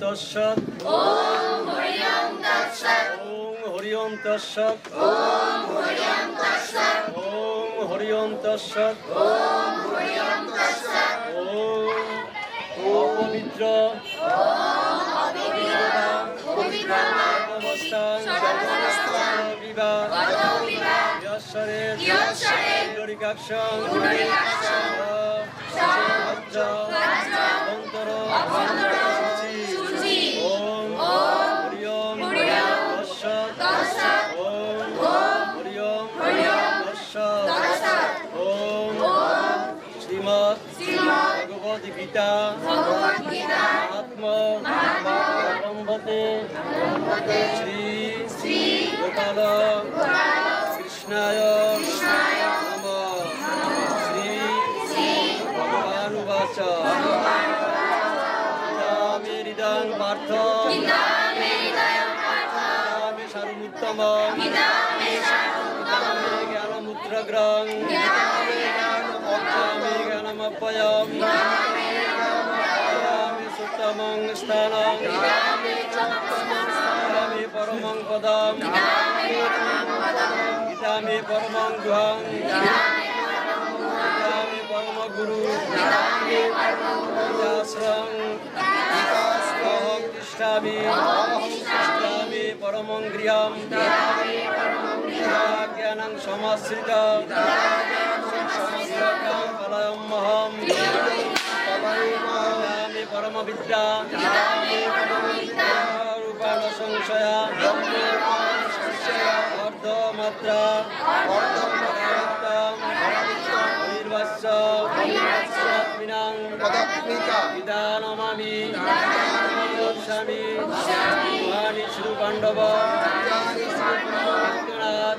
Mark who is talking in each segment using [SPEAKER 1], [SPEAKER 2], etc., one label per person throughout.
[SPEAKER 1] তৎসৎ। ওম হরি ওম তৎসৎ। ওম হরি ওম তৎসৎ ওম হরি ওম তৎসৎ অন্তর গীতা। আত্ম আরম্ভতে শ্রী
[SPEAKER 2] শ্রী
[SPEAKER 1] গোপাল কৃষ্ণায় নম। শ্রী
[SPEAKER 2] শ্রী
[SPEAKER 1] ভগবানুবাচ আমি হৃদয়ং পার্থ আমি সারমুত্তম
[SPEAKER 2] গীতা মে সর্বোত্তম
[SPEAKER 1] জ্ঞানমুদ্রগ্রং
[SPEAKER 2] গীতা মে জ্ঞানমোক্ষম
[SPEAKER 1] আমি জ্ঞানমব্যয়ম আমি সুত্তমং স্থানং
[SPEAKER 2] গীতা মে চতুষ্পদম
[SPEAKER 1] আমি পরমং পদম
[SPEAKER 2] গীতা মে পরমং পদম
[SPEAKER 1] গীতামি পরম বিদ্যা রূপাণ সংশয়া অর্ধমাত্রা নির্বাচ্য মিনাং বিদানমামি স্বামী মহানি শ্রী পাণ্ডব বিশ্বনাথ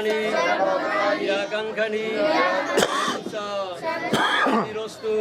[SPEAKER 1] সর্বভূতানি ইয়াকাঙ্ক্ষানি সিদ্ধিরস্তু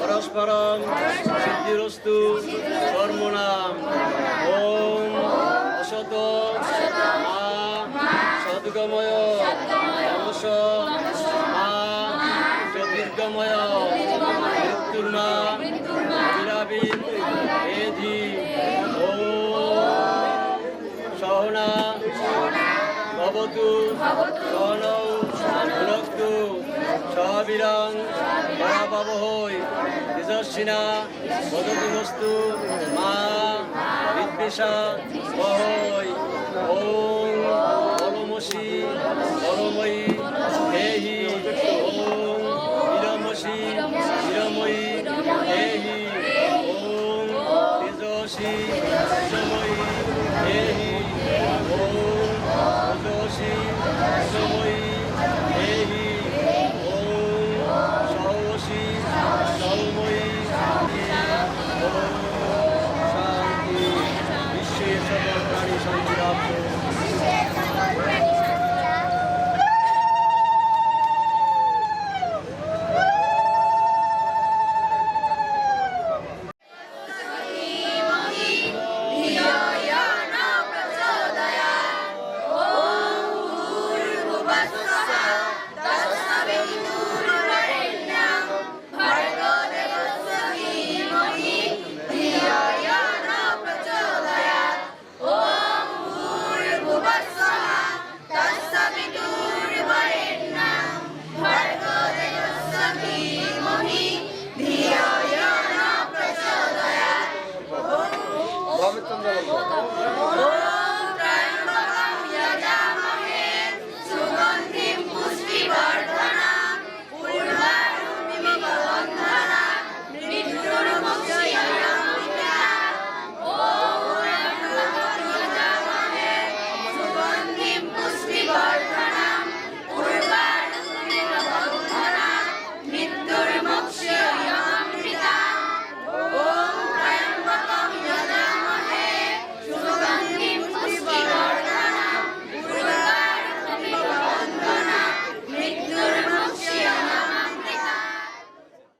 [SPEAKER 1] পরস্পরম সিদ্ধিরস্তু কর্মণাম ওম অসত মা সদ্গময় তমস মা জ্যোতির্গময় মৃত্যুর্মা বিরাবিদ ভবতু সহনৌ ভুনক্তু সহবীরং পরাবহৈ তেজস্বিনা বদতিনস্তু মা বিদ্বেষা বহৈ ওম পরমসি পরময়ী দেহি ওম নিরমসি নিরময়ী দেহি ওম তেজসী 我们中间了个。